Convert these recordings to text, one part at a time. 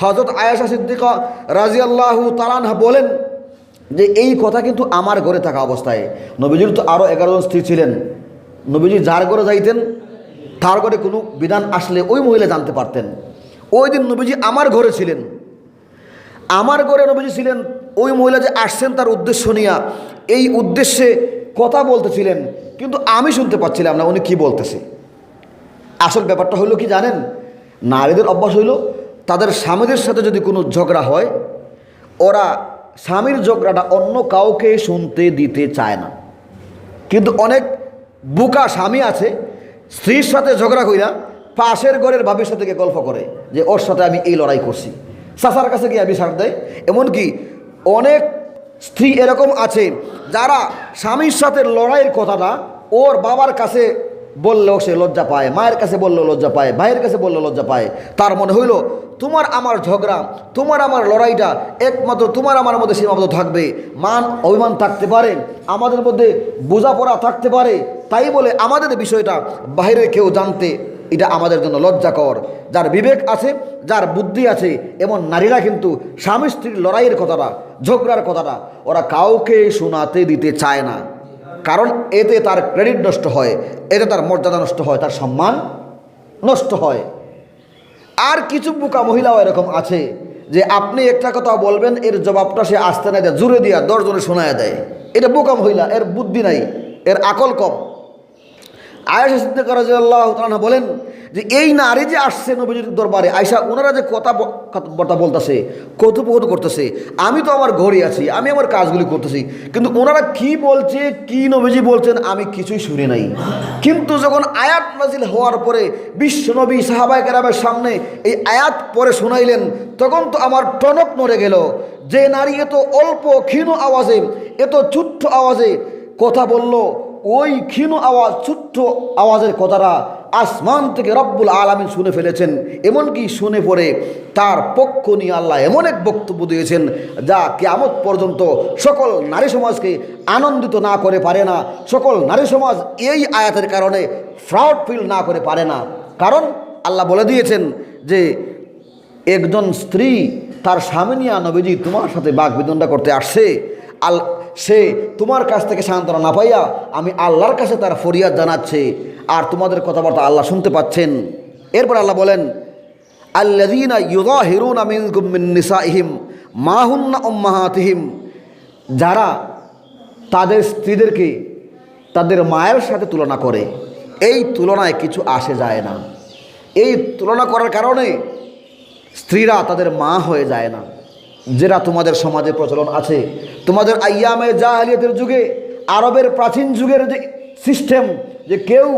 হজরত আয়াসা সিদ্দিকা রাজিয়াল্লাহু তালানহা বলেন যে এই কথা কিন্তু আমার ঘরে থাকা অবস্থায়। নবীজির তো আরও এগারো জন স্ত্রী ছিলেন। নবীজি যার ঘরে যাইতেন, তার ঘরে কোনো বিধান আসলে ওই মহিলা জানতে পারতেন। ওই দিন নবীজি আমার ঘরে ছিলেন। আমার ঘরে নবীজি ছিলেন, ওই মহিলা যে আসছেন তার উদ্দেশ্য নিয়ে এই উদ্দেশ্যে কথা বলতেছিলেন, কিন্তু আমি শুনতে পাচ্ছিলাম না উনি কি বলতেছে। আসল ব্যাপারটা হলো কি জানেন? নারীদের অভ্যাস হইল তাদের স্বামীদের সাথে যদি কোনো ঝগড়া হয়, ওরা স্বামীর ঝগড়াটা অন্য কাউকে শুনতে দিতে চায় না। কিন্তু অনেক বুকা স্বামী আছে, স্ত্রীর সাথে ঝগড়া কইরা পাশের ঘরের ভাবির সাথে গিয়ে গল্প করে যে, ওর সাথে আমি এই লড়াই করছি। চাচার কাছে গিয়ে বিচার দেয় এমনকি অনেক স্ত্রী এরকম আছে, যারা স্বামীর সাথে লড়াইয়ের কথাটা ওর বাবার কাছে বললেও সে লজ্জা পায়, মায়ের কাছে বললেও লজ্জা পায়, ভাইয়ের কাছে বললেও লজ্জা পায়। তার মনে হইল, তোমার আমার ঝগড়া, তোমার আমার লড়াইটা, একমাত্র তোমার আমার মধ্যে সীমাবদ্ধ থাকবে। মান, অভিমান থাকতে পারে, আমাদের মধ্যে বোঝাপড়া থাকতে পারে। তাই বলে আমাদের বিষয়টা বাইরে কেউ জানতে, এটা আমাদের জন্য লজ্জাকর। যার বিবেক আছে, যার বুদ্ধি আছে, এমন নারীরা কিন্তু স্বামী স্ত্রীর লড়াইয়ের কথাটা, ঝগড়ার কথাটা ওরা কাউকে শোনাতে দিতে চায় না। কারণ এতে তার ক্রেডিট নষ্ট হয়, এতে তার মর্যাদা নষ্ট হয়, তার সম্মান নষ্ট হয়। আর কিছু বোকা মহিলাও এরকম আছে যে আপনি একটা কথা বলবেন, এর জবাবটা সে আসতে না দেয়, জুড়ে দিয়া দশজনে শোনায় দেয়। এটা বোকা মহিলা, এর বুদ্ধি নাই, এর আকল কম। আয়েশা সিদ্দিক রাজিয়াল্লাহ তাআলা বলেন যে, এই নারী যে আসছে নবীজির দরবারে আয়সা ওনারা যে কথা ব- কথা বলতেছে কৌতুকৌত করতেছে, আমি তো আমার ঘরে আছি, আমি আমার কাজগুলি করতেছি, কিন্তু ওনারা কি বলছে, কি নবীজি বলছেন, আমি কিছুই শুনি নাই। কিন্তু যখন আয়াত নাজিল হওয়ার পরে বিশ্ব নবী সাহাবাই কেরামের সামনে এই আয়াত পরে শোনাইলেন, তখন তো আমার টনক নড়ে গেল। যে নারী এত অল্প ক্ষীণ আওয়াজে, এত ছোট্ট আওয়াজে কথা বলল ওই ক্ষীণ আওয়াজ, ছোট্ট আওয়াজের কথাটা আসমান থেকে রব্বুল আলমিন শুনে ফেলেছেন, এমনকি শুনে পড়ে তার পক্ষ নিয়ে আল্লাহ এমন এক বক্তব্য দিয়েছেন, যা কেয়ামত পর্যন্ত সকল নারী সমাজকে আনন্দিত না করে পারে না, সকল নারী সমাজ এই আয়াতের কারণে ফ্রাউড ফিল না করে পারে না। কারণ আল্লাহ বলে দিয়েছেন যে, একজন স্ত্রী তার স্বামী নিয়ে নবীজি তোমার সাথে বাঘ বিদণ্ডা করতে আসছে, আল সে তোমার কাছ থেকে সান্ত্বনা না পাইয়া আমি আল্লাহর কাছে তার ফরিয়াদ জানাচ্ছে। আর তোমাদের কথাবার্তা আল্লাহ শুনতে পাচ্ছেন। এরপর আল্লাহ বলেন আল্লাদিনা ইউদা হিরুন আমিন নিসাইহিম মাহুন্না উম্মাহাতিহিম। যারা তাদের স্ত্রীদেরকে তাদের মায়ের সাথে তুলনা করে, এই তুলনায় কিছু আসে যায় না। এই তুলনা করার কারণে স্ত্রীরা তাদের মা হয়ে যায় না। যেটা তোমাদের সমাজে প্রচলন আছে, তোমাদের আইয়ামে জাহালিয়াতের যুগে, আরবের প্রাচীন যুগের যে সিস্টেম যে কেউ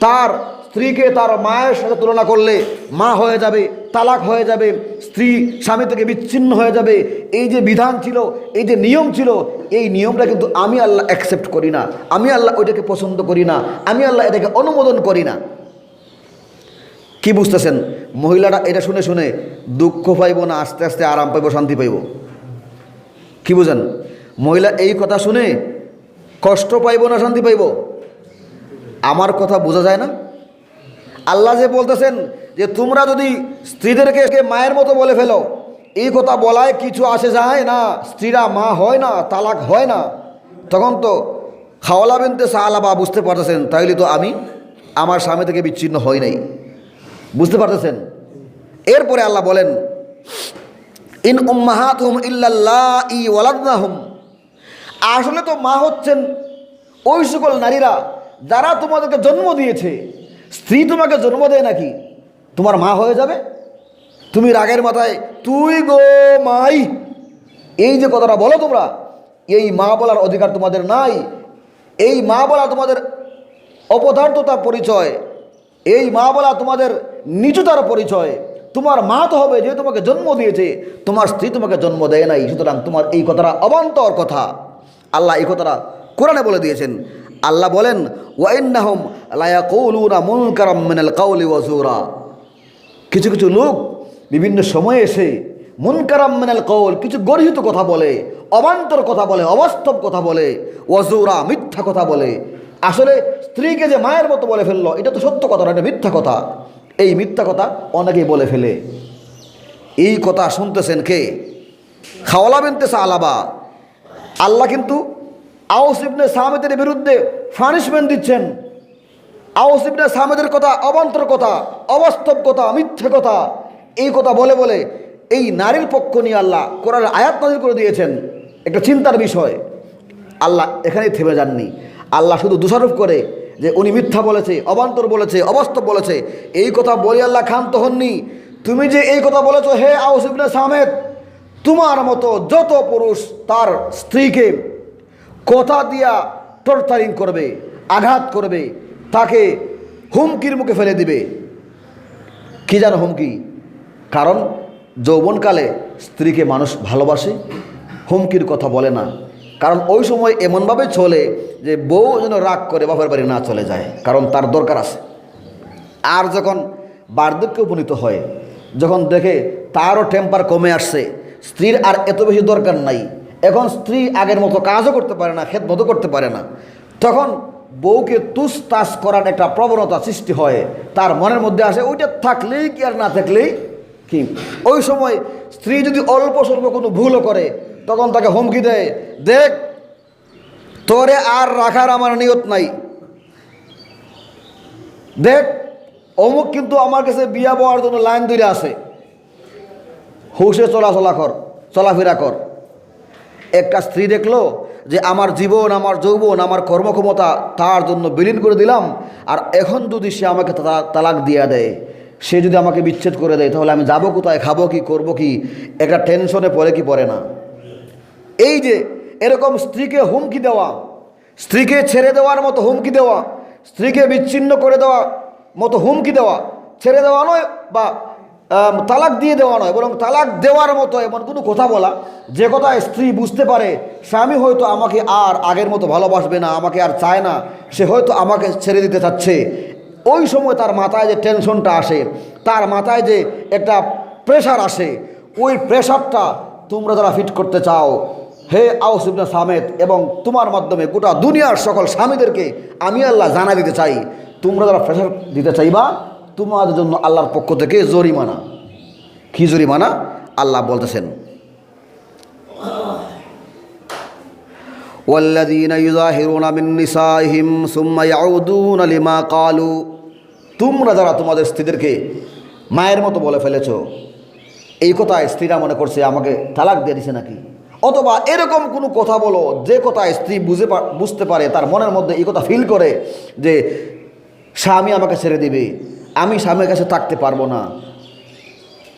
তার স্ত্রীকে তার মায়ের সাথে তুলনা করলে মা হয়ে যাবে, তালাক হয়ে যাবে, স্ত্রী স্বামী থেকে বিচ্ছিন্ন হয়ে যাবে, এই যে বিধান ছিল, এই যে নিয়ম ছিল, এই নিয়মটা কিন্তু আমি আল্লাহ অ্যাকসেপ্ট করি না। আমি আল্লাহ ওইটাকে পছন্দ করি না। আমি আল্লাহ এটাকে অনুমোদন করি না। কি বুঝতেছেন? মহিলাটা এটা শুনে শুনে দুঃখ পাইব না, আস্তে আস্তে আরাম পাইব, শান্তি পাইব? কি বুঝেন? মহিলা এই কথা শুনে কষ্ট পাইব না, শান্তি পাইব? আমার কথা বোঝা যায় না? আল্লাহ যে বলতেছেন যে, তোমরা যদি স্ত্রীদেরকে মায়ের মতো বলে ফেলো, এই কথা বলায় কিছু আসে যায় না, স্ত্রীরা মা হয় না, তালাক হয় না। তখন তো খাওয়ালা বিনতে সাহালাবা বুঝতে পারতেছেন, তাইলে তো আমি আমার স্বামী থেকে বিচ্ছিন্ন হই নাই। বুঝতে পারতেছেন? এরপরে আল্লাহ বলেন, ইন উম্মাহাত হুম ইল্লাল্লাহ ই আসলে তো মা হচ্ছেন ওই সকল নারীরা যারা তোমাদেরকে জন্ম দিয়েছে। স্ত্রী তোমাকে জন্ম দেয় নাকি? তোমার মা হয়ে যাবে? তুমি রাগের মাথায়, তুই গো মাই। এই যে কথাটা বলো তোমরা, এই মা বলার অধিকার তোমাদের নাই। এই মা বলা তোমাদের অপদার্থতা পরিচয়। এই মা বলা তোমাদের নিচুতার পরিচয়। তোমার মা তো হবে যে তোমাকে জন্ম দিয়েছে, তোমার স্ত্রী তোমাকে জন্ম দেয় নাই, সুতরাং তোমার এই কথাটা অবান্তর কথা। আল্লাহ এই কথাটা কোরআনে বলে দিয়েছেন। আল্লাহ বলেন, ওয়াইন্নাহম লায়াকুলুনা মুনকারাম মিনাল কাউলি ওয়াজুরা কিছু কিছু লোক বিভিন্ন সময়ে এসে মুনকারাম মিনাল কৌল কিছু গর্হিত কথা বলে, অবান্তর কথা বলে, অবাস্তব কথা বলে ওয়াজুরা মিথ্যা কথা বলে। আসলে স্ত্রীকে যে মায়ের মতো বলে ফেলল, এটা তো সত্য কথা না, এটা মিথ্যা কথা। এই মিথ্যা কথা অনেকেই বলে ফেলে। এই কথা শুনতেছেন কে? খাওয়ালা বিনতে আলাবা আল্লাহ কিন্তু আউস ইবনে বিরুদ্ধে পানিশমেন্ট দিচ্ছেন। আউস ইবনে কথা অবান্তর কথা, অবাস্তব কথা, মিথ্যে কথা। এই কথা বলে বলে এই নারীর পক্ষ নিয়ে আল্লাহ কোরআন আয়াত নাজিল করে দিয়েছেন। একটা চিন্তার বিষয়। আল্লাহ এখানেই থেমে যাননি। আল্লাহ শুধু দোষারোপ করে যে উনি মিথ্যা বলেছে, অবান্তর বলেছে, অবাস্তব বলেছে। এই কথা বলে আল্লাহ ক্ষান্ত হননি। তুমি যে এই কথা বলেছ, হে আউস ইবনে সামেদ, তোমার মতো যত পুরুষ তার স্ত্রীকে কথা দিয়া টর্চারিং করবে, আঘাত করবে, তাকে হুমকির মুখে ফেলে দিবে। কি জানো হুমকি? কারণ যৌবনকালে স্ত্রীকে মানুষ ভালোবাসে, হুমকির কথা বলে না। কারণ ওই সময় এমনভাবে চলে যে বউ যেন রাগ করে বাপের বাড়ি না চলে যায়, কারণ তার দরকার আছে। আর যখন বার্ধক্যে উপনীত হয়, যখন দেখে তারও টেম্পার কমে আসছে, স্ত্রীর আর এত বেশি দরকার নাই, এখন স্ত্রী আগের মতো কাজও করতে পারে না খেত মতো করতে পারে না, তখন বউকে তুস তাস করার একটা প্রবণতা সৃষ্টি হয়, তার মনের মধ্যে আসে, ওইটা থাকলেই কি আর না থাকলেই কি? ওই সময় স্ত্রী যদি অল্প স্বল্প কোনো ভুলও করে তখন তাকে হুমকি দেয়, দেখ, তোরে আর রাখার আমার নিয়ত নাই। দেখ, অমুক কিন্তু আমার কাছে বিয়া বওয়ার জন্য লাইন ধরে আছে। হুশে চলাচলা কর, চলাফেরা কর। একটা স্ত্রী দেখল যে আমার জীবন, আমার যৌবন, আমার কর্মক্ষমতা তার জন্য বিলীন করে দিলাম, আর এখন যদি সে আমাকে তালাক দিয়ে দেয়, সে যদি আমাকে বিচ্ছেদ করে দেয়, তাহলে আমি যাব কোথায়, খাব কি, করব কি? একটা টেনশনে পড়ে কি পড়ে না? এই যে এরকম স্ত্রীকে হুমকি দেওয়া, স্ত্রীকে ছেড়ে দেওয়ার মতো হুমকি দেওয়া, স্ত্রীকে বিচ্ছিন্ন করে দেওয়া মতো হুমকি দেওয়া, ছেড়ে দেওয়া নয় বা তালাক দিয়ে দেওয়া নয়, বরং তালাক দেওয়ার মতো এমন কোনো কথা বলা, যে কথা স্ত্রী বুঝতে পারে, স্বামী হয়তো আমাকে আর আগের মতো ভালোবাসবে না, আমাকে আর চায় না, সে হয়তো আমাকে ছেড়ে দিতে চাচ্ছে। ওই সময় তার মাথায় যে টেনশনটা আসে, তার মাথায় যে একটা প্রেশার আসে, ওই প্রেশারটা তোমরা যারা ফিট করতে চাও হে আউস ইবনে সামেদ এবং তোমার মাধ্যমে গোটা দুনিয়ার সকল স্বামীদেরকে আমি আল্লাহ জানা দিতে চাই তোমরা যারা প্রেশার দিতে চাইবা তোমাদের জন্য আল্লাহর পক্ষ থেকে জরিমানা কি জরিমানা আল্লাহ বলতেছেন والذين يظاهرون من نسائهم ثم يعودون لما قالوا তোমরা যারা তোমাদের স্ত্রীদেরকে মায়ের মতো বলে ফেলেছো এই কথা স্ত্রীরা মনে করছে আমাকে তালাক দিয়ে দিছে নাকি অথবা এরকম কোনো কথা বলো, যে কথা স্ত্রী বুঝে বুঝতে পারে, তার মনের মধ্যে এই কথা ফিল করে যে, স্বামী আমাকে ছেড়ে দিবে, আমি স্বামীর কাছে থাকতে পারব না।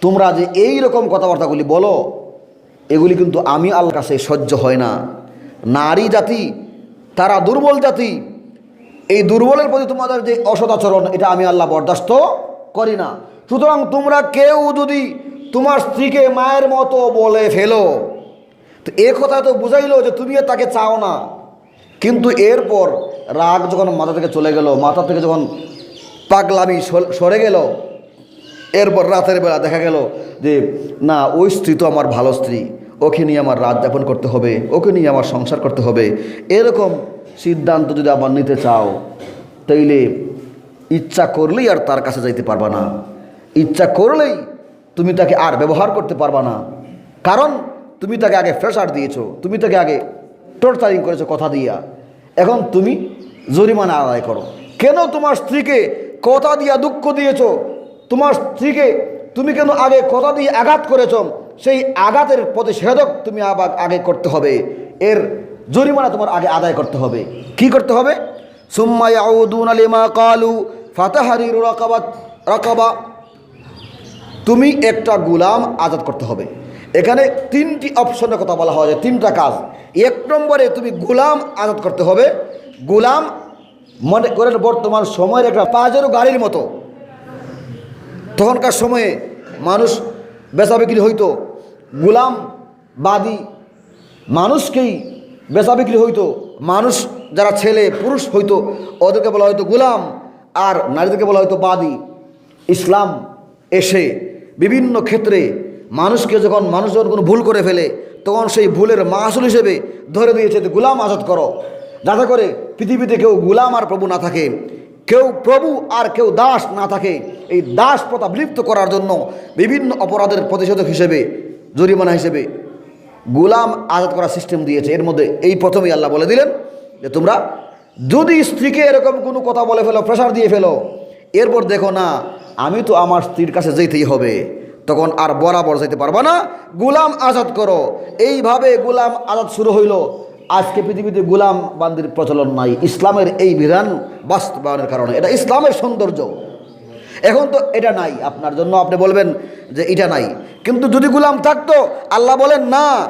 তোমরা যে এই রকম কথাবার্তাগুলি বলো, এগুলি কিন্তু আমি আল্লাহর কাছে সহ্য হয় না। নারী জাতি, তারা দুর্বল জাতি, এই দুর্বলের প্রতি তোমাদের যে অসদাচরণ এটা আমি আল্লাহ বরদাস্ত করি না। সুতরাং তোমরা কেউ যদি তোমার স্ত্রীকে মায়ের মতো বলে ফেলো তো এ কথা তো বুঝাইলো যে তুমি তাকে চাও না। কিন্তু এরপর রাগ যখন মাথা থেকে চলে গেল, মাথা থেকে যখন পাগলামি সরে গেল, এরপর রাতের বেলা দেখা গেল যে, না, ওই স্ত্রী তো আমার ভালো স্ত্রী। ওকে নিয়ে আমার রাত যাপন করতে হবে, ওকে নিয়ে আমার সংসার করতে হবে। এরকম সিদ্ধান্ত যদি আবার নিতে চাও, তাইলে ইচ্ছা করলেই আর তার কাছে যাইতে পারবা না। ইচ্ছা করলেই তুমি তাকে আর ব্যবহার করতে পারবা না। কারণ তুমি তাকে আগে ফ্রেশার দিয়েছ, তুমি তাকে আগে টর্চারিং করেছ কথা দিয়া। এখন তুমি জরিমানা আদায় করো। কেন তোমার স্ত্রীকে কথা দিয়া দুঃখ দিয়েছ? তোমার স্ত্রীকে তুমি কেন আগে কথা দিয়ে আঘাত করেছ? সেই আঘাতের প্রতিষেধক তুমি আবার আগে করতে হবে। এর জরিমানা তোমার আগে আদায় করতে হবে। কি করতে হবে? আলিমা কালু রকাবা। তুমি একটা গুলাম আজাদ করতে হবে। এখানে তিনটি অপশনের কথা বলা হয় তিনটা কাজ। এক নম্বরে তুমি গুলাম আজাদ করতে হবে। গুলাম মনে করেন বর্তমান সময়ের একটা পাঁচেরও গাড়ির মতো। তখনকার সময়ে মানুষ বেচা বিক্রি হইতো। গুলাম বাদী মানুষকেই বেচা বিক্রি হইতো। মানুষ যারা ছেলে, পুরুষ হইতো, ওদেরকে বলা হয়তো গুলাম আর নারীদেরকে বলা হয়তো বাদী। ইসলাম এসে বিভিন্ন ক্ষেত্রে মানুষকে যখন মানুষ যখন কোনো ভুল করে ফেলে, তখন সেই ভুলের মাসুল হিসেবে ধরে দিয়েছে গুলাম আজাদ করো। যাতে করে পৃথিবীতে কেউ গুলাম আর প্রভু না থাকে, কেউ প্রভু আর কেউ দাস না থাকে। এই দাস প্রথা বিলুপ্ত করার জন্য বিভিন্ন অপরাধের প্রতিষেধক হিসেবে, জরিমানা হিসেবে গুলাম আজাদ করার সিস্টেম দিয়েছে। এর মধ্যে এই প্রথমেই আল্লাহ বলে দিলেন যে তোমরা যদি স্ত্রীকে এরকম কোনো কথা বলে ফেলো প্রেশার দিয়ে ফেলো, এরপর দেখো না, আমি তো আমার স্ত্রীর কাছে যেতেই হবে। তখন আর বরাবর যাইতে পারবা না। গুলাম আজাদ করো। এইভাবে গুলাম আজাদ শুরু হইল। আজকে পৃথিবীতে গুলাম বান্দির প্রচলন নাই। ইসলামের এই বিধান বাস্তবায়নের কারণে। এটা ইসলামের সৌন্দর্য। এখন তো এটা নাই। আপনার জন্য আপনি বলবেন যে এটা নাই। কিন্তু যদি গুলাম থাকতো, আল্লাহ বলেন, না,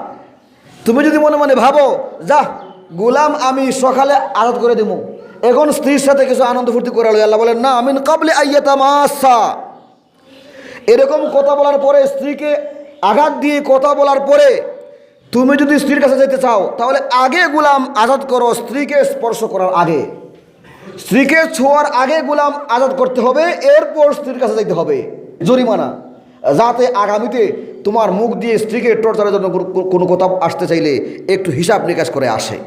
তুমি যদি মনে মনে ভাবো, যা, গুলাম আমি সকালে আজাদ করে দেবো এখন স্ত্রীর সাথে কিছু আনন্দ ফুর্তি করে আল্লাহ বলেন, না, আমিন কাবলে আইয়াতা মাসা এরকম কথা বলার পরে স্ত্রীকে আঘাত দিয়ে কথা বলার পরে তুমি যদি স্ত্রীর কাছে যেতে চাও, তাহলে আগে গুলাম আজাদ করো, স্ত্রীকে স্পর্শ করার আগে। স্ত্রীকে ছোঁয়ার আগে গুলাম আজাদ করতে হবে, এরপর স্ত্রীর কাছে যেতে হবে। জরিমানা। যাতে আগামীতে তোমার মুখ দিয়ে স্ত্রীকে টর্চারের জন্য কোনো- কথা আসতে চাইলে একটু হিসাব নিকাশ করে আসে।